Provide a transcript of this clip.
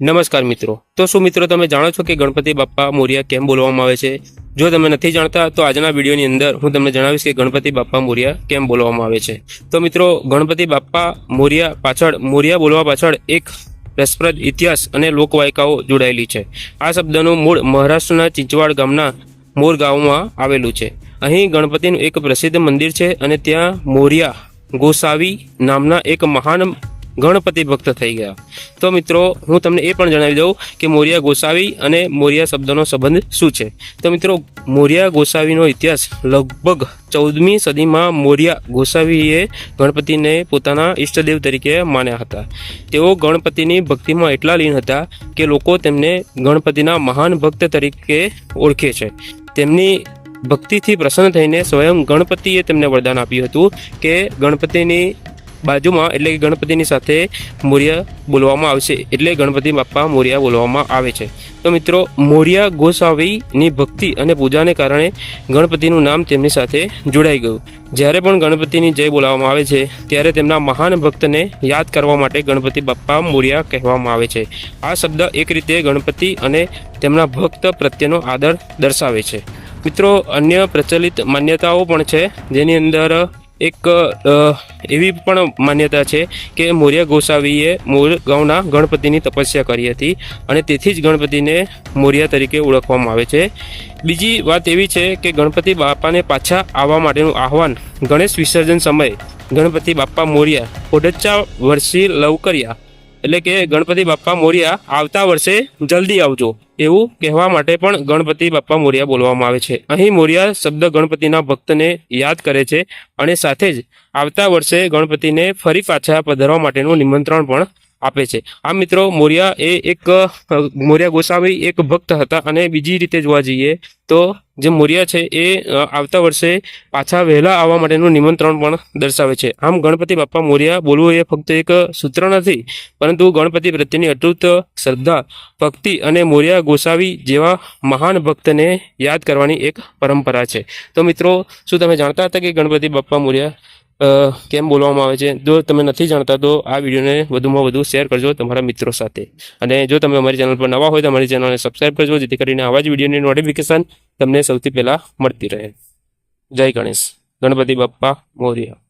નમસ્કાર મિત્રો. તો શું મિત્રો તમે જાણો છો કે ગણપતિ બાપ્પા મોરિયા કેમ બોલવામાં આવે છે? જો તમે નથી જાણતા, તો આજના વિડીયોની અંદર હું તમને જણાવીશ કે ગણપતિ બાપ્પા મોરિયા કેમ બોલવામાં આવે છે. તો મિત્રો, ગણપતિ બાપ્પા મોરિયા પાછળ, મોરિયા બોલવા પાછળ એક રસપ્રદ ઇતિહાસ અને લોકવાયકાઓ જોડાયેલી છે. આ શબ્દનું મૂળ મહારાષ્ટ્રના ચિંચવાડ ગામના મોર ગામમાં આવેલું છે. અહીં ગણપતિનું એક પ્રસિદ્ધ મંદિર છે અને ત્યાં મોરિયા ગોસાવી નામના એક મહાન ગણપતિ ભક્ત થઈ ગયા. તો મિત્રો, હું તમને એ પણ જણાવી દઉં કે મોરિયા ગોસાવી અને મોરિયા શબ્દનો સંબંધ શું છે? તો મિત્રો, મોરિયા ગોસાવીનો ઇતિહાસ લગભગ ચૌદમી સદીમાં મોરિયા ગોસાવીએ ગણપતિને પોતાના ઈષ્ટદેવ તરીકે માન્યા હતા. તેઓ ગણપતિની ભક્તિમાં એટલા લીન હતા કે લોકો તેમને ગણપતિના મહાન ભક્ત તરીકે ઓળખે છે. તેમની ભક્તિથી પ્રસન્ન થઈને સ્વયં ગણપતિએ તેમને વરદાન આપ્યું હતું કે ગણપતિની બાજુમાં એટલે કે ગણપતિની સાથે મોરિયા બોલવામાં આવશે. એટલે ગણપતિ બાપ્પા મોરિયા બોલવામાં આવે છે. તો મિત્રો, મોરિયા ગોસાવીની ભક્તિ અને પૂજાને કારણે ગણપતિનું નામ તેમની સાથે જોડાઈ ગયું. જ્યારે પણ ગણપતિની જય બોલાવવામાં આવે છે, ત્યારે તેમના મહાન ભક્તને યાદ કરવા માટે ગણપતિ બાપ્પા મોરિયા કહેવામાં આવે છે. આ શબ્દ એક રીતે ગણપતિ અને તેમના ભક્ત પ્રત્યેનો આદર દર્શાવે છે. મિત્રો, અન્ય પ્રચલિત માન્યતાઓ પણ છે. જેની અંદર એક એવી પણ માન્યતા છે કે મોર્ય ગોસાવીએ મોર ગાંવના ગણપતિની તપસ્યા કરી હતી અને તેથી જ ગણપતિને મોર્યા તરીકે ઓળખવામાં આવે છે. બીજી વાત એવી છે કે ગણપતિ બાપાને પાછા આવવા માટેનું આહવાન ગણેશ વિસર્જન સમયે ગણપતિ બાપ્પા મોર્યા ઓડચ્ચા વર્ષી લવકર્યા એટલે કે ગણપતિ બાપ્પા મોરિયા આવતા વર્ષે જલ્દી આવજો. એવું કહેવા માટે પણ ગણપતિ બાપ્પા મોરિયા બોલવામાં આવે છે. અહીં મોરિયા શબ્દ ગણપતિના ભક્તને યાદ કરે છે અને સાથે જ આવતા વર્ષે ગણપતિને ફરી પાછા પધારવા માટેનું નિમંત્રણ પણ આપે છે. આ મિત્રો, મોર્યા એ એક, મોર્યા ગોસાવી એક ભક્ત હતા અને બીજી રીતે જોવા જઈએ તો જે મોર્યા છે એ આવતા વર્ષે પાછા વહેલા આવવા માટેનું નિમંત્રણ પણ દર્શાવે છે. આમ ગણપતિ બાપ્પા મોર્યા બોલવું એ ફક્ત એક સૂત્ર નથી, પરંતુ ગણપતિ પ્રત્યેની અટૂટ શ્રદ્ધા, ભક્તિ અને મોર્યા ગોસાવી જેવા મહાન ભક્તને યાદ કરવાની એક પરંપરા છે. તો મિત્રો, શું તમે જાણતા હતા કે ગણપતિ બાપ્પા મોર્યા કેમ બોલવામાં આવે છે? જો તમે નથી જાણતા, તો આ વિડીયોને વધુમાં વધુ શેર કરજો તમારા મિત્રો સાથે. અને જો તમે અમારી ચેનલ પર નવા હોય, તો અમારી ચેનલને સબસ્ક્રાઈબ કરજો, જેથી કરીને આવા જ વિડીયોની નોટિફિકેશન તમને સૌથી પહેલાં મળતી રહે. જય ગણેશ. ગણપતિ બાપ્પા મોર્યા.